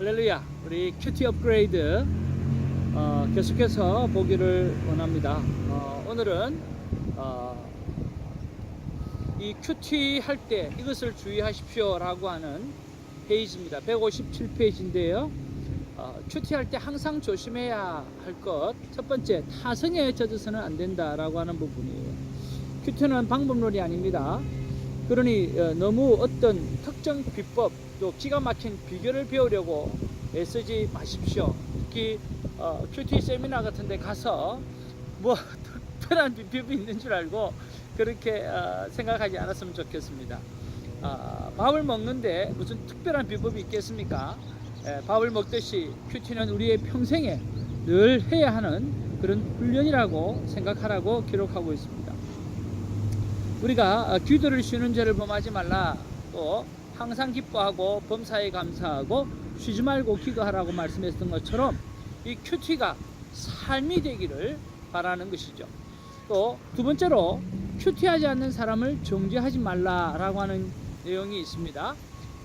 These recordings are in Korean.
할렐루야. 우리 큐티 업그레이드 어, 계속해서 보기를 원합니다. 어, 오늘은 어, 이 큐티 할 때 이것을 주의하십시오 라고 하는 페이지입니다. 157페이지인데요. 어, 큐티 할 때 항상 조심해야 할 것. 첫 번째, 타성에 젖어서는 안 된다 라고 하는 부분이에요. 큐티는 방법론이 아닙니다. 그러니 어, 너무 어떤 특정 비법 또 기가 막힌 비결을 배우려고 애쓰지 마십시오. 특히 어, 큐티 세미나 같은 데 가서 뭐 특별한 비법이 있는 줄 알고 그렇게 어, 생각하지 않았으면 좋겠습니다. 아, 밥을 먹는데 무슨 특별한 비법이 있겠습니까? 예, 밥을 먹듯이 큐티는 우리의 평생에 늘 해야 하는 그런 훈련이라고 생각하라고 기록하고 있습니다. 우리가 귀도를 쉬는 죄를 범하지 말라 또 항상 기뻐하고 범사에 감사하고 쉬지 말고 기도하라고 말씀했던 것처럼 이 큐티가 삶이 되기를 바라는 것이죠. 또 두 번째로 큐티하지 않는 사람을 정죄하지 말라라고 하는 내용이 있습니다.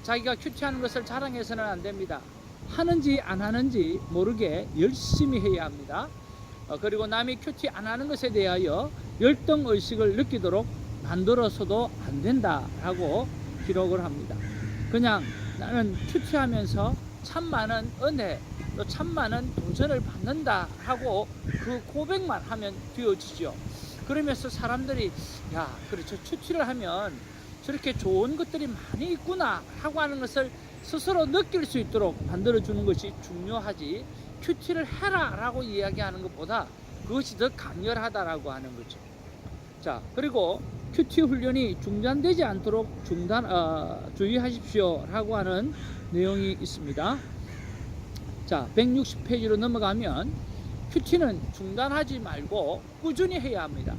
자기가 큐티하는 것을 자랑해서는 안 됩니다. 하는지 안 하는지 모르게 열심히 해야 합니다. 어, 그리고 남이 큐티 안 하는 것에 대하여 열등 의식을 느끼도록 만들어서도 안 된다라고 기록을 합니다. 그냥 나는 큐티하면서 참 많은 은혜 또 참 많은 도전을 받는다 하고 그 고백만 하면 되어지죠. 그러면서 사람들이 야 그렇죠 큐티를 하면 저렇게 좋은 것들이 많이 있구나 하고 하는 것을 스스로 느낄 수 있도록 만들어 주는 것이 중요하지 큐티를 해라 라고 이야기하는 것보다 그것이 더 강렬하다라고 하는 거죠. 자 그리고 큐티 훈련이 중단되지 않도록 중단 어, 주의하십시오라고 하는 내용이 있습니다. 자 160페이지로 넘어가면 큐티는 중단하지 말고 꾸준히 해야 합니다.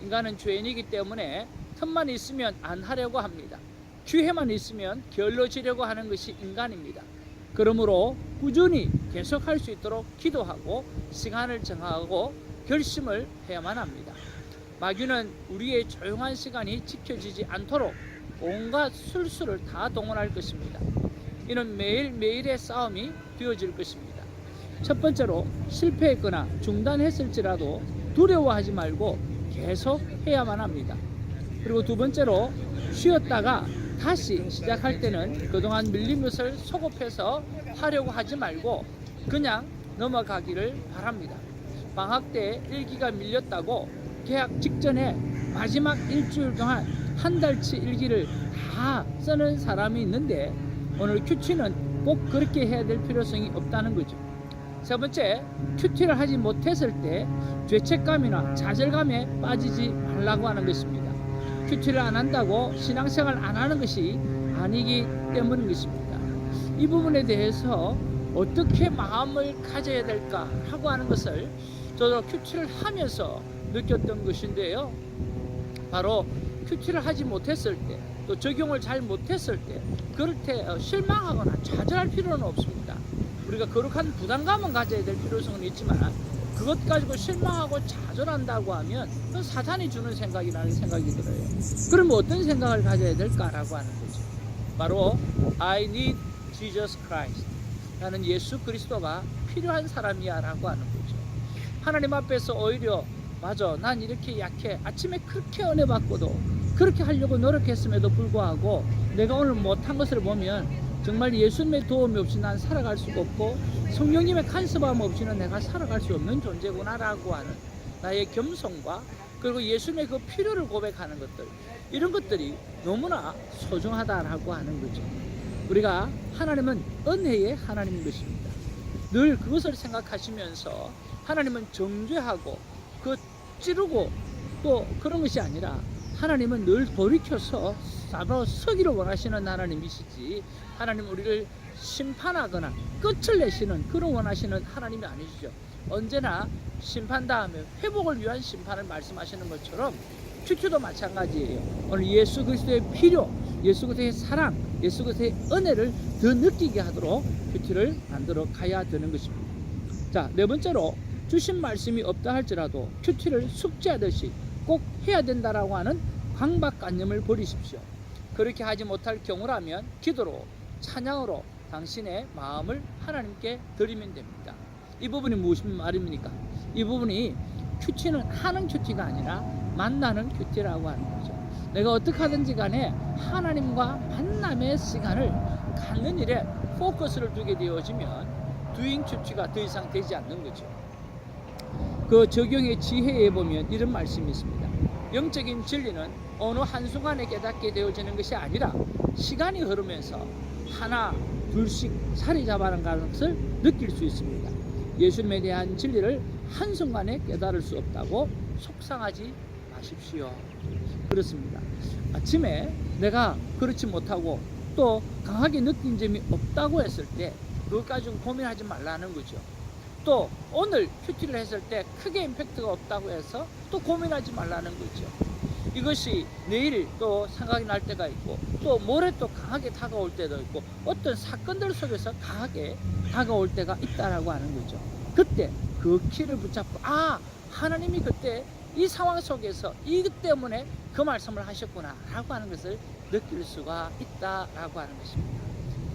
인간은 죄인이기 때문에 틈만 있으면 안 하려고 합니다. 기회만 있으면 게을러지려고 하는 것이 인간입니다. 그러므로 꾸준히 계속할 수 있도록 기도하고 시간을 정하고 결심을 해야만 합니다. 마귀는 우리의 조용한 시간이 지켜지지 않도록 온갖 술수를 다 동원할 것입니다. 이는 매일매일의 싸움이 되어질 것입니다. 첫 번째로 실패했거나 중단했을지라도 두려워하지 말고 계속 해야만 합니다. 그리고 두 번째로 쉬었다가 다시 시작할 때는 그동안 밀린 것을 소급해서 하려고 하지 말고 그냥 넘어가기를 바랍니다. 방학 때 일기가 밀렸다고 개학 직전에 마지막 일주일 동안 한 달치 일기를 다 쓰는 사람이 있는데 오늘 큐티는 꼭 그렇게 해야 될 필요성이 없다는 거죠. 세 번째, 큐티를 하지 못했을 때 죄책감이나 좌절감에 빠지지 말라고 하는 것입니다. 큐티를 안 한다고 신앙생활 안 하는 것이 아니기 때문인 것입니다. 이 부분에 대해서 어떻게 마음을 가져야 될까 하고 하는 것을 저도 큐티를 하면서 느꼈던 것인데요. 바로 큐티를 하지 못했을 때, 또 적용을 잘 못했을 때, 그럴 때 어, 실망하거나 좌절할 필요는 없습니다. 우리가 거룩한 부담감은 가져야 될 필요성은 있지만 그것 가지고 실망하고 좌절한다고 하면 사탄이 주는 생각이라는 생각이 들어요. 그럼 어떤 생각을 가져야 될까라고 하는 거죠. 바로 I need Jesus Christ. 나는 예수 그리스도가 필요한 사람이야라고 하는 거죠. 하나님 앞에서 오히려 맞아 난 이렇게 약해 아침에 그렇게 은혜 받고도 그렇게 하려고 노력했음에도 불구하고 내가 오늘 못한 것을 보면 정말 예수님의 도움이 없이 난 살아갈 수가 없고 성령님의 간섭함 없이는 내가 살아갈 수 없는 존재구나라고 하는 나의 겸손과 그리고 예수님의 그 필요를 고백하는 것들 이런 것들이 너무나 소중하다라고 하는 거죠. 우리가 하나님은 은혜의 하나님인 것입니다. 늘 그것을 생각하시면서 하나님은 정죄하고 그 찌르고 또 그런 것이 아니라 하나님은 늘 돌이켜서 바로 서기를 원하시는 하나님이시지 하나님 우리를 심판하거나 끝을 내시는 그런 원하시는 하나님이 아니시죠. 언제나 심판 다음에 회복을 위한 심판을 말씀하시는 것처럼 큐큐도 마찬가지예요. 오늘 예수 그리스도의 필요, 예수 그리스도의 사랑, 예수 그리스도의 은혜를 더 느끼게 하도록 큐티를 만들어 가야 되는 것입니다. 자, 네 번째로 주신 말씀이 없다 할지라도 큐티를 숙제하듯이 꼭 해야 된다라고 하는 강박관념을 버리십시오. 그렇게 하지 못할 경우라면 기도로 찬양으로 당신의 마음을 하나님께 드리면 됩니다. 이 부분이 무슨 말입니까? 이 부분이 큐티는 하는 큐티가 아니라 만나는 큐티라고 하는 거죠. 내가 어떻게 하든지 간에 하나님과 만남의 시간을 갖는 일에 포커스를 두게 되어지면 두잉 큐티가 더 이상 되지 않는 거죠. 그 적용의 지혜에 보면 이런 말씀이 있습니다. 영적인 진리는 어느 한순간에 깨닫게 되어지는 것이 아니라 시간이 흐르면서 하나, 둘씩 자리 잡아가는 것을 느낄 수 있습니다. 예수님에 대한 진리를 한순간에 깨달을 수 없다고 속상하지 마십시오. 그렇습니다. 아침에 내가 그렇지 못하고 또 강하게 느낀 점이 없다고 했을 때 그것 가지고 고민하지 말라는 거죠. 또 오늘 큐티를 했을 때 크게 임팩트가 없다고 해서 또 고민하지 말라는 거죠. 이것이 내일 또 생각이 날 때가 있고 또 모레 또 강하게 다가올 때도 있고 어떤 사건들 속에서 강하게 다가올 때가 있다라고 하는 거죠. 그때 그 키를 붙잡고 아 하나님이 그때 이 상황 속에서 이것 때문에 그 말씀을 하셨구나라고 하는 것을 느낄 수가 있다라고 하는 것입니다.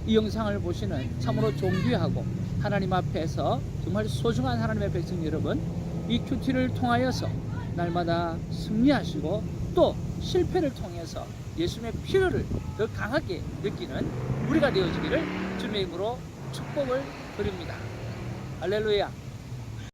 이 영상을 보시는 참으로 존귀하고 하나님 앞에서 정말 소중한 하나님의 백성 여러분 이 큐티를 통하여서 날마다 승리하시고 또 실패를 통해서 예수님의 필요를 더 강하게 느끼는 우리가 되어지기를 주님의 이름으로 축복을 드립니다. 할렐루야.